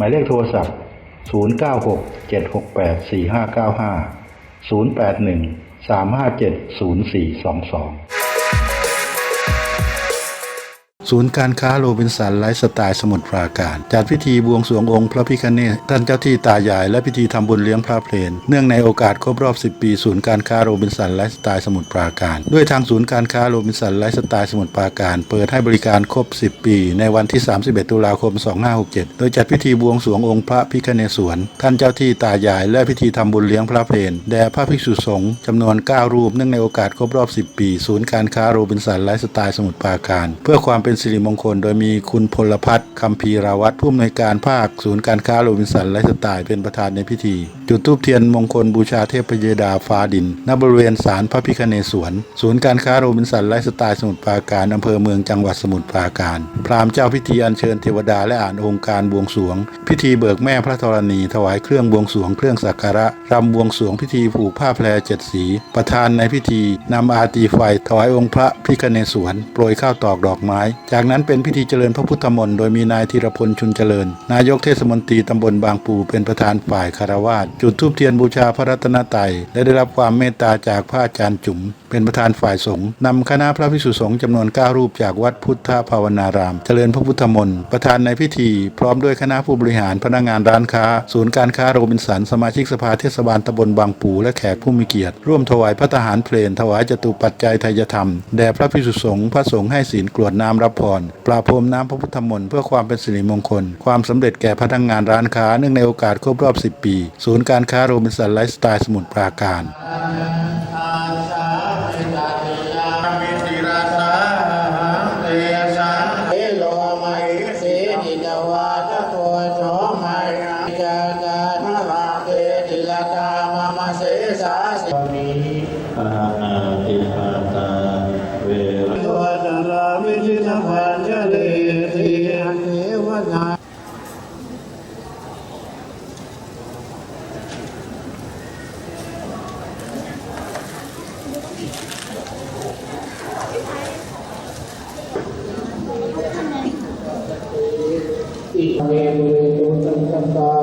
หมายเลขโทรศัพท์ 096 768 4595 081 357 0422 ศูนย์การค้าโรบินสันไลฟ์สไตล์สมุทรปราการ จัดพิธีบวงสรวงองค์พระพิฆเนศท่านเจ้าที่ตายายและพิธีทำบุญเลี้ยงพระเพลน เนื่องในโอกาสครบรอบ 10 ปี ศูนย์การค้าโรบินสันไลฟ์สไตล์สมุทรปราการ ด้วยทางศูนย์การค้าโรบินสันไลฟ์สไตล์สมุทรปราการ เปิดให้บริการครบ 10 ปี ในวันที่ 31 ตุลาคม 2567 โดยจัดพิธีบวงสรวงองค์พระพิฆเนศวรท่านเจ้าที่ตายายและพิธีทำบุญเลี้ยงพระเพลนแด่พระภิกษุสงฆ์จำนวน 9 รูปเนื่องในโอกาสครบรอบ 10 ปี ศูนย์การค้าโรบินสันไลฟ์สไตล์สมุทรปราการ เพื่อความเป็นสิริมงคล โดยมีคุณพลพัฒน์คำพีราวัตรผู้อำนวยการภาคศูนย์การค้าโรบินสันไลฟ์สไตล์เป็นประธานในพิธี จุดธูปเทียนมงคลบูชาเทพเยดาฟ้าดิน ณบริเวณศาลพระพิคเนศวรศูนย์การค้าโรบินสันไลฟ์สไตล์สมุทรปราการอำเภอเมืองจังหวัดสมุทรปราการ พราหมณ์เจ้าพิธีอัญเชิญเทวดาและอ่านองค์การบวงสรวง พิธีเบิกแม่พระธรณีถวายเครื่องบวงสรวงเครื่องสักการะรำบวงสรวงพิธีผูกผ้าแพรเจ็ดสี ประธานในพิธีนำอาตีไฟถวายองค์พระพิคเนศวรโปรยข้าวตอกดอกไม้จากนั้นเป็นพิธีเจริญพระพุทธมนต์โดยมีนายธีรพลชุนเจริญ นายกเทศมนตรีตำบลบางปูเป็นประธานฝ่ายคารวาสจุดธูปเทียนบูชาพระรัตนตรัยและได้รับความเมตตาจากพระอาจารย์จุ๋มเป็นประธานฝ่ายสงฆ์นำคณะพระภิกษุสงฆ์จำนวน 9 รูปจากวัดพุทธภาวนาราม เจริญพระพุทธมนต์ประธานในพิธี พร้อมด้วยคณะผู้บริหารพนักงานร้านค้า ศูนย์การค้าโรบินสัน สมาชิกสภาเทศบาลตำบลบางปูและแขกผู้มีเกียรติ ร่วมถวายพระทหารเพลนถวายจตุปัจจัยไทยธรรมแด่พระภิกษุสงฆ์พระสงฆ์ให้ศีลกรวดน้ำรับพร ปราพรมน้ำพระพุทธมนต์เพื่อความเป็นสิริมงคล ความสำเร็จแก่พนักงานร้านค้าเนื่องในโอกาสครบรอบ 10 ปี ศูนย์การค้าโรบินสันไลฟ์สไตล์สมุทรปราการมิติราสาเตสั วนอิเมตุตังกัมปา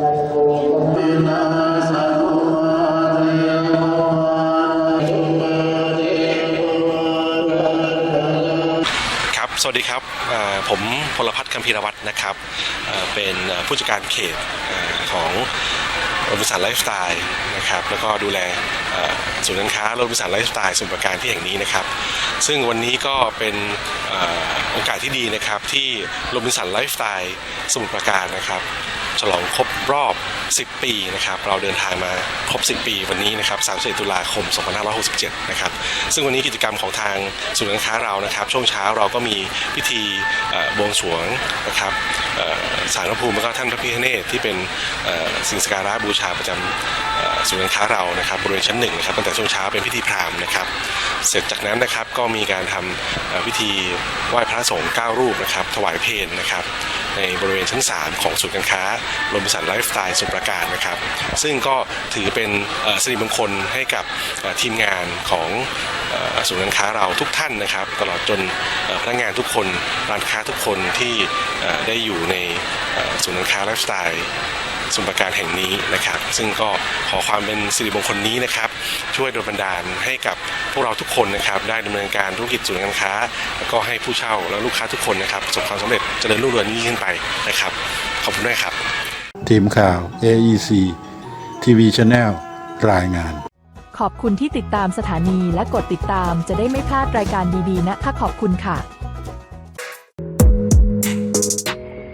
จันโทปนินาสังวาเรโมจุมาเดปุวาระครับ สวัสดีครับ ผมพลพัฒน์คัมพีรวัตรนะครับเป็นผู้จัดการเขตของโรบินสันไลฟ์สไตล์นะครับแล้วก็ดูแลเอ่อศูนย์การค้าโรบินสันไลฟ์สไตล์สมุทรปราการที่แห่งนี้นะครับ ซึ่งวันนี้ก็เป็นโอกาสที่ดีนะครับที่โรบินสันไลฟ์สไตล์สมุทรปราการนะครับ ลองครบรอบ 10 ปีนะครับเราเดินทางมาครบ 10 ปีวันนี้นะครับ31ตุลาคม 2567 นะครับซึ่งวันนี้กิจกรรมของทางศูนย์การค้าเรานะครับช่วงเช้าเราก็มีพิธีบวงสรวงนะครับสารพระภูมิแล้วก็ท่านพระพิฆเนศที่เป็นสิ่งสการะบูชาประจำเอ่อศูนย์การค้าเรานะครับบริเวณชั้นหนึ่งนะครับตั้งแต่ช่วงเช้าเป็นพิธีพราหมณ์นะครับเสร็จจากนั้นนะครับก็มีการทำเอ่อพิธีไหว้พระสงฆ์9รูปนะครับถวายเพลนะครับในบริเวณชั้น 3 ของศูนย์การค้าโรบินสันไลฟ์สไตล์สุประการนะครับ ซึ่งก็ถือเป็นสิริมงคลให้กับทีมงานของศูนย์การค้าเราทุกท่านนะครับ ตลอดจนพนักงานทุกคนร้านค้าทุกคนที่ได้อยู่ในศูนย์การค้าไลฟ์สไตล์ สมุทรปราการแห่งนี้นะครับ ซึ่งก็ขอความเป็นสิริมงคลนี้นะครับ ช่วยโดลบันดาลให้กับพวกเราทุกคนนะครับ ได้ดำเนินการธุรกิจศูนย์การค้า แล้วก็ให้ผู้เช่าและลูกค้าทุกคนนะครับประสบความสำเร็จเจริญรุ่งเรืองยิ่งขึ้นไปนะครับ ขอบคุณด้วยครับ ทีมข่าว AEC TV Channel รายงาน ขอบคุณที่ติดตามสถานีและกดติดตามจะได้ไม่พลาดรายการดีๆนะคะขอบคุณค่ะ